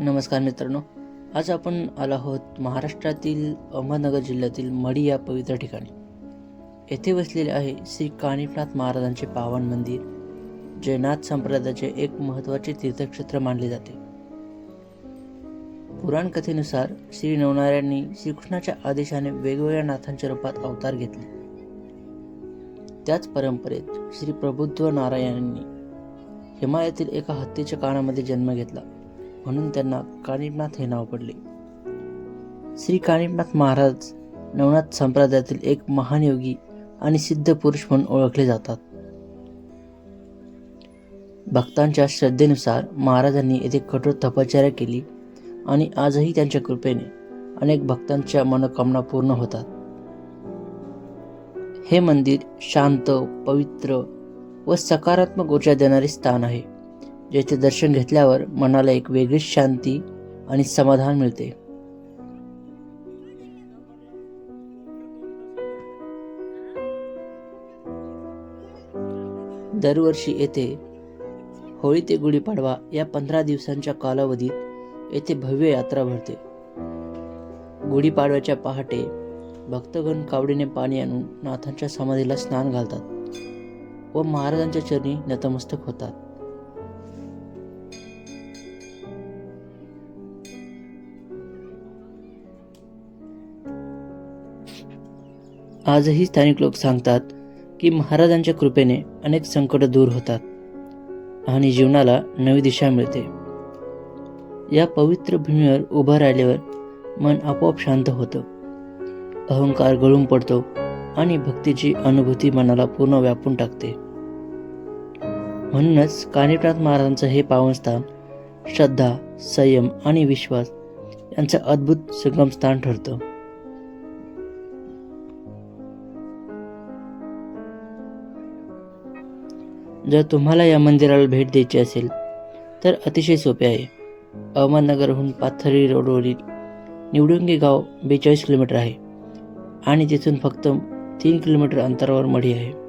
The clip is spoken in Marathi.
नमस्कार मित्रांनो आज आपण आलो आहोत महाराष्ट्रातील अहमदनगर जिल्ह्यातील मढी या पवित्र ठिकाणी. येथे वसलेले आहे श्री कानिफनाथ महाराजांचे पावन मंदिर जे नाथ संप्रदायाचे एक महत्त्वाचे तीर्थक्षेत्र मानले जाते. पुराण कथेनुसार श्री नवनारायणनी श्रीकृष्णाच्या आदेशाने वेगवेगळ्या नाथांच्या रूपात अवतार घेतले. त्याच परंपरेत श्री प्रबुद्ध नारायणांनी हिमालयातील एका हत्तीच्या कानामध्ये जन्म घेतला. म्हणून त्यांना कानिपनाथ हे नाव पडले. श्री कानिपनाथ महाराज नवनाथ संप्रदायातील एक महान योगी आणि सिद्ध पुरुष म्हणून ओळखले जातात. भक्तांच्या श्रद्धेनुसार महाराजांनी येथे कठोर तपश्चर्या केली आणि आजही त्यांच्या कृपेने अनेक भक्तांच्या मनोकामना पूर्ण होतात. हे मंदिर शांत पवित्र व सकारात्मक ऊर्जा देणारे स्थान आहे. ज्याचे दर्शन घेतल्यावर मनाला एक वेगळीच शांती आणि समाधान मिळते. दरवर्षी येथे होळी ते गुढीपाडवा या पंधरा दिवसांच्या कालावधीत येथे भव्य यात्रा भरते. गुढीपाडव्याच्या पहाटे भक्तगण कावडीने पाणी आणून नाथांच्या समाधीला स्नान घालतात व महाराजांच्या चरणी नतमस्तक होतात. आजही स्थानिक लोक सांगतात की महाराजांच्या कृपेने अनेक संकट दूर होतात आणि जीवनाला नवी दिशा मिळते. या पवित्र भूमीवर उभं राहिल्यावर मन आपोआप शांत होतं. अहंकार गळून पडतो आणि भक्तीची अनुभूती मनाला पूर्ण व्यापून टाकते. म्हणूनच कानिपनाथ महाराजांचं हे पावनस्थान श्रद्धा संयम आणि विश्वास यांचं अद्भुत संगमस्थान ठरतं. जर तुम्हाला या मंदिराला भेट द्यायची असेल तर अतिशय सोपे आहे. अहमदनगरहून पाथरी रोडवरील निवडुंगी गाव बेचाळीस किलोमीटर आहे आणि तिथून फक्त तीन किलोमीटर अंतरावर मढी आहे.